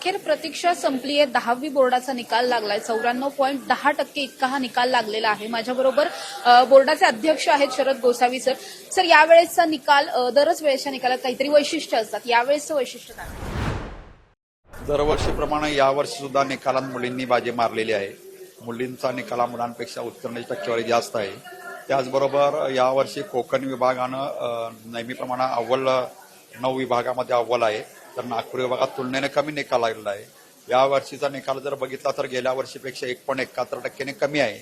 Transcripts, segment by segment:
अखेर प्रतीक्षा संपली आहे. दहावी बोर्डाचा निकाल लागलाय. चौऱ्याण्णव पॉईंट दहा टक्के इतका हा निकाल लागलेला आहे. माझ्याबरोबर बोर्डाचे अध्यक्ष आहेत शरद गोसावी सर. सर यावेळेसचा निकाल दरच वेळेच्या निकालात काहीतरी वैशिष्ट्य असतात. यावेळेसचं वैशिष्ट्य काय? दरवर्षीप्रमाणे यावर्षी सुद्धा निकालात मुलींनी बाजी मारलेली आहे. मुलींचा निकाला मुलांपेक्षा उत्तीर्णाची टक्केवारी जास्त आहे. त्याचबरोबर यावर्षी कोकण विभागानं नेहमीप्रमाणे अव्वल नऊ विभागामध्ये अव्वल आहे. तर नागपूर विभागात तुलनेने कमी निकाल लागलेला आहे. या वर्षीचा निकाल जर बघितला तर गेल्या वर्षीपेक्षा एक पण एकाहत्तर टक्क्याने कमी आहे.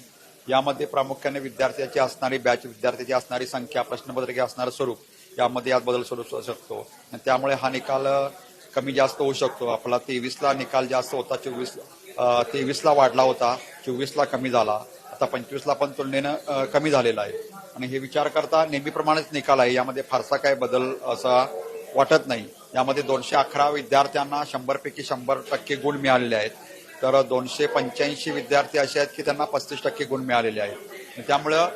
यामध्ये प्रामुख्याने विद्यार्थ्याची असणारी बॅच विद्यार्थ्याची असणारी संख्या प्रश्नपत्रिके असणारं स्वरूप यामध्ये यात बदल स्वरूप शकतो. आणि त्यामुळे हा निकाल कमी जास्त होऊ शकतो. आपला तेवीसला निकाल जास्त होता चोवीस तेवीसला वाढला होता चोवीसला कमी झाला. आता पंचवीसला पण तुलनेनं कमी झालेला आहे. आणि हे विचार करता नेहमीप्रमाणेच निकाल आहे. यामध्ये फारसा काय बदल असा वाटत नाही. यामध्ये दोनशे अकरा विद्यार्थ्यांना शंभरपैकी शंभर टक्के गुण मिळालेले आहेत. तर दोनशे पंच्याऐंशी विद्यार्थी असे आहेत की त्यांना पस्तीस टक्के गुण मिळालेले आहेत. त्यामुळं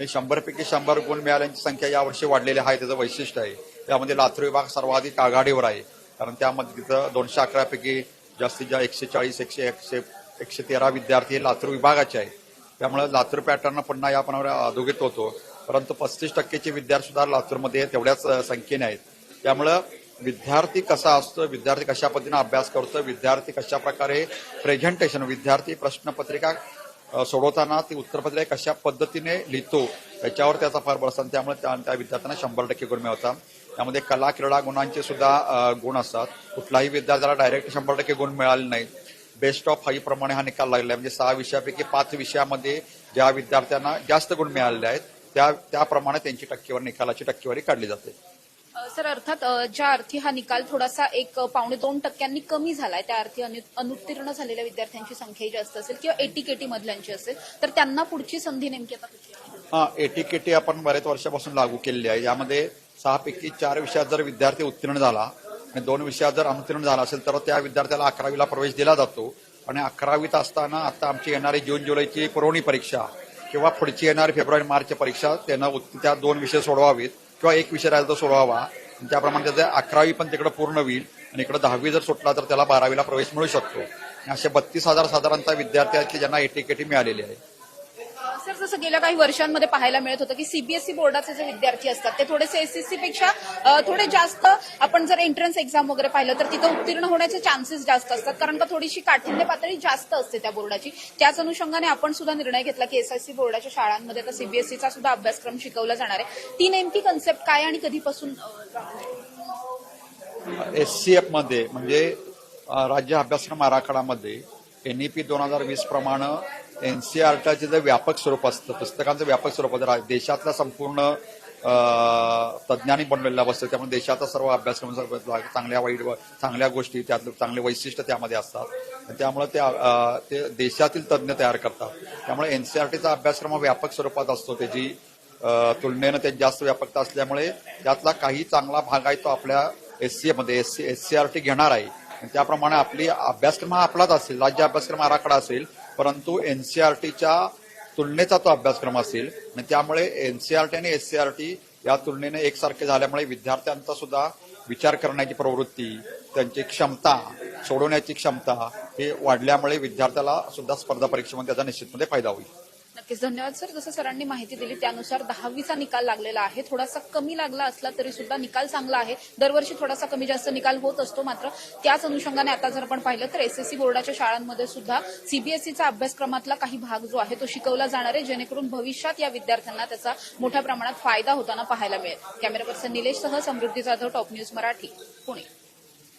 हे शंभरपैकी शंभर गुण मिळाल्यांची संख्या यावर्षी वाढलेली आहे त्याचं वैशिष्ट्य आहे. त्यामध्ये लातूर विभाग सर्वाधिक आघाडीवर आहे. कारण त्यामध्ये तिथं दोनशे अकरापैकी जास्तीत जास्त एकशे चाळीस एकशे एकशे एकशे तेरा विद्यार्थी हे लातूर विभागाचे आहेत. त्यामुळे लातूर पॅटर्न पुन्हा या आपण अधोगीत होतो. परंतु पस्तीस टक्केचे विद्यार्थी सुद्धा लातूरमध्ये तेवढ्याच संख्येने आहेत. त्यामुळं विद्यार्थी कसा असतो विद्यार्थी कशा पद्धतीने अभ्यास करतो विद्यार्थी कशा प्रकारे प्रेझेंटेशन विद्यार्थी प्रश्नपत्रिका सोडवताना ती उत्तरपत्रिका कशा पद्धतीने लिहितो याच्यावर त्याचा फार बळ असतात त्यामुळे त्या त्या विद्यार्थ्यांना शंभर टक्के गुण मिळवतात त्यामध्ये कला क्रीडा गुणांचे सुद्धा गुण असतात. कुठलाही विद्यार्थ्याला डायरेक्ट शंभर टक्के गुण मिळाले नाही. बेस्ट ऑफ फाईव्ह प्रमाणे हा निकाल लागला आहे. म्हणजे सहा विषयापैकी पाच विषयामध्ये ज्या विद्यार्थ्यांना जास्त गुण मिळालेले आहेत त्या त्याप्रमाणे त्यांची टक्केवारी निकालाची टक्केवारी काढली जाते. सर अर्थात ज्या अर्थी हा निकाल थोडासा एक पावणे दोन टक्क्यांनी कमी झालाय त्या अर्थी अनु- अनुत्तीर्ण झालेल्या विद्यार्थ्यांची संख्या जास्त असेल किंवा एटी केटी मधल्यांची असेल तर त्यांना पुढची संधी नेमकी आता हा एटीकेटी आपण बरेच वर्षापासून लागू केलेली आहे. यामध्ये सहापैकी चार विषयात जर विद्यार्थी उत्तीर्ण झाला आणि दोन विषयात जर अनुत्तीर्ण झाला असेल तर त्या विद्यार्थ्याला अकरावीला प्रवेश दिला जातो. आणि अकरावीत असताना आता आमची येणारी जून जुलैची पुरवणी परीक्षा किंवा पुढची येणारी फेब्रुवारी मार्च परीक्षा त्यांना त्या दोन विषय सोडवावेत. किंवा एक विषय राहिला तर सोडवावा. आणि त्याप्रमाणे त्याचं अकरावी पण तिकडे पूर्ण होईल. आणि इकडे दहावी जर सुटला तर त्याला बारावीला प्रवेश मिळू शकतो. असे बत्तीस हजार साधारणतः विद्यार्थी आहेत की ज्यांना एटीकेटी मिळालेली आहे. सर जसं गेल्या काही वर्षांमध्ये पाहायला मिळत होतं की सीबीएसई बोर्डाचे जे विद्यार्थी असतात ते थोडेसे एसएससी पेक्षा थोडे जास्त आपण जर एंट्रन्स एक्झाम वगैरे पाहिलं तर तिथं उत्तीर्ण होण्याचे चान्सेस जास्त असतात. कारण का थोडीशी काठिण्य पातळी जास्त असते त्या बोर्डाची. त्याच अनुषंगाने आपण सुद्धा निर्णय घेतला की एसएससी बोर्डाच्या शाळांमध्ये आता सीबीएसईचा सुद्धा अभ्यासक्रम शिकवला जाणार आहे. ती नेमकी कन्सेप्ट काय आणि कधीपासून एससीएफ एस सी एफमध्ये म्हणजे राज्य अभ्यासक्रम आराखडामध्ये एनईपी दोन हजार वीस प्रमाणे एनसीआरटीचे जे व्यापक स्वरूप असतं पुस्तकांचं व्यापक स्वरूप असतं देशातला संपूर्ण तज्ज्ञांनी बनवलेलं असतं त्यामुळे देशाचा सर्व अभ्यासक्रम चांगल्या वाईट व- चांगल्या गोष्टी त्यातले चांगले वैशिष्ट्य त्यामध्ये असतात. त्यामुळे ते ते देशातील तज्ज्ञ तयार करतात. त्यामुळे एनसीआरटीचा अभ्यासक्रम व्यापक स्वरूपात असतो त्याची तुलनेनं ते जास्त व्यापकता असल्यामुळे त्यातला काही चांगला भाग आहे तो आपल्या एस सी मध्ये S C S C R T घेणार आहे. त्याप्रमाणे आपली अभ्यासक्रम हा आपलाच असेल राज्य अभ्यासक्रम आराखडा असेल परंतु एनसीआरटीच्या तुलनेचा तो अभ्यासक्रम असेल. आणि त्यामुळे एनसीआरटी आणि एससीआरटी या तुलनेने एकसारखे झाल्यामुळे विद्यार्थ्यांचा सुद्धा विचार करण्याची प्रवृत्ती त्यांची क्षमता सोडवण्याची क्षमता हे वाढल्यामुळे विद्यार्थ्याला सुद्धा स्पर्धा परीक्षेमध्ये त्याचा निश्चितमध्ये फायदा होईल. नक्कीच. धन्यवाद सर. जसं सरांनी माहिती दिली त्यानुसार दहावीचा निकाल लागलेला आहे. थोडासा कमी लागला असला तरी सुद्धा निकाल चांगला आहे. दरवर्षी थोडासा कमी जास्त निकाल होत असतो मात्र त्याच अनुषंगाने आता जर आपण पाहिलं तर एसएससी बोर्डाच्या शाळांमध्ये सुद्धा सीबीएसईचा अभ्यासक्रमातला काही भाग जो आहे तो शिकवला जाणार आहे. जेणेकरून भविष्यात या विद्यार्थ्यांना त्याचा मोठ्या प्रमाणात फायदा होताना पाहायला मिळेल. कॅमेरा पर्सन निलेशसह समृद्धी जाधव टॉप न्यूज मराठी पुणे.